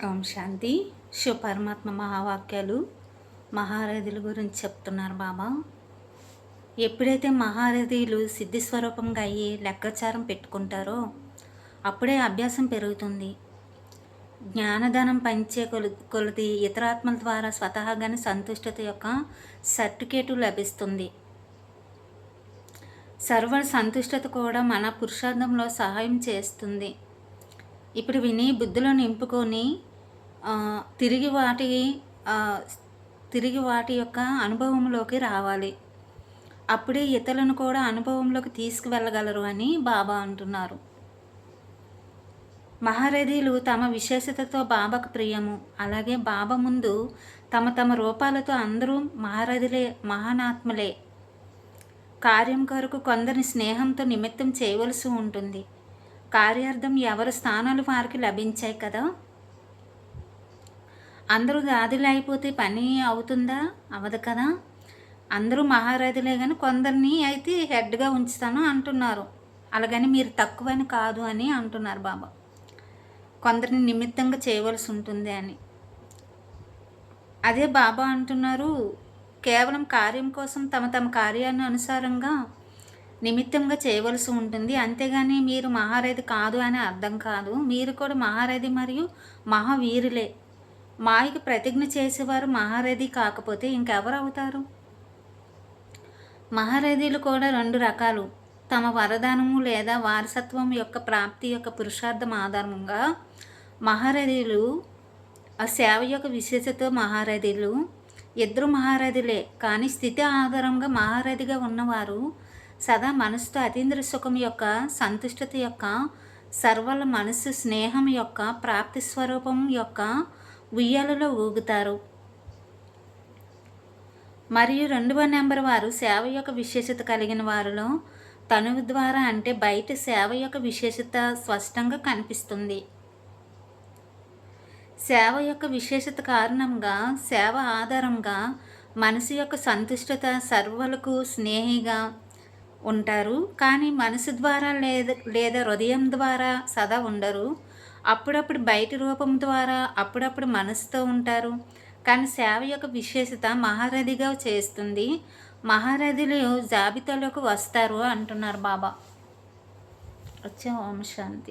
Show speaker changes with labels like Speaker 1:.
Speaker 1: ఓం శాంతి. శివ పరమాత్మ మహావాక్యాలు మహారథుల గురించి చెప్తున్నారు బాబా. ఎప్పుడైతే మహారథులు సిద్ధి స్వరూపంగా అయ్యి లెక్కాచారం పెట్టుకుంటారో అప్పుడే అభ్యాసం పెరుగుతుంది. జ్ఞానదానం పంచే కొలు కొలది ఇతరాత్మల ద్వారా స్వతహాగానే సంతుష్టత యొక్క సర్టిఫికేటు లభిస్తుంది. సర్వర్ సంతుష్టత కూడా మన పురుషార్థంలో సహాయం చేస్తుంది. ఇప్పుడు విని బుద్ధిలో నింపుకొని తిరిగి వాటి తిరిగి వాటి యొక్క అనుభవంలోకి రావాలి. అప్పుడే ఇతరులను కూడా అనుభవంలోకి తీసుకువెళ్ళగలరు అని బాబా అంటున్నారు. మహారథీలు తమ విశేషతతో బాబాకు ప్రియము. అలాగే బాబా ముందు తమ తమ రూపాలతో అందరూ మహారథులే మహానాత్మలే. కార్యం కొరకు కొందరిని స్నేహంతో నిమిత్తం చేయవలసి ఉంటుంది. కార్యార్థం ఎవరి స్థానాలు వారికి లభించాయి కదా? అందరూ దాదులు అయిపోతే పని అవుతుందా? అవదు కదా? అందరూ మహారాజులే కానీ కొందరిని అయితే హెడ్గా ఉంచుతాను అంటున్నారు. అలాగని మీరు తక్కువని కాదు అని అంటున్నారు బాబా. కొందరిని నిమిత్తంగా చేయవలసి ఉంటుంది అని. అదే బాబా అంటున్నారు కేవలం కార్యం కోసం తమ తమ కార్యాన్ని అనుసారంగా నిమిత్తంగా చేయవలసి ఉంటుంది. అంతేగాని మీరు మహారథి కాదు అని అర్థం కాదు. మీరు కూడా మహారథి మరియు మహావీరులే. మాయకు ప్రతిజ్ఞ చేసేవారు మహారథి కాకపోతే ఇంకెవరు అవుతారు? మహారథీలు కూడా రెండు రకాలు. తమ వరదానము లేదా వారసత్వం యొక్క ప్రాప్తి యొక్క పురుషార్థం ఆధారంగా మహారథీలు ఆ సేవ యొక్క విశేషత మహారథీలు ఇద్దరు మహారథులే. కానీ స్థితి ఆధారంగా మహారథిగా ఉన్నవారు సదా మనసుతో అతీంద్ర సుఖం యొక్క సంతుష్టత యొక్క సర్వల మనసు స్నేహం యొక్క ప్రాప్తి స్వరూపం యొక్క ఉయ్యాలలో ఊగుతారు. మరియు రెండవ నెంబర్ వారు సేవ యొక్క విశేషత కలిగిన వారిలో తనువు ద్వారా అంటే బయట సేవ యొక్క విశేషత స్పష్టంగా కనిపిస్తుంది. సేవ యొక్క విశేషత కారణంగా సేవ ఆధారంగా మనసు యొక్క సంతుష్టత సర్వలకు స్నేహిగా ఉంటారు. కానీ మనసు ద్వారా లేదా లేదా హృదయం ద్వారా సదా ఉండరు. అప్పుడప్పుడు బయట రూపం ద్వారా అప్పుడప్పుడు మనసుతో ఉంటారు. కానీ సేవ యొక్క విశేషత మహారథిగా చేస్తుంది. మహారథులు జాబితాలోకి వస్తారు అంటున్నారు బాబా. వచ్చే ఓం శాంతి.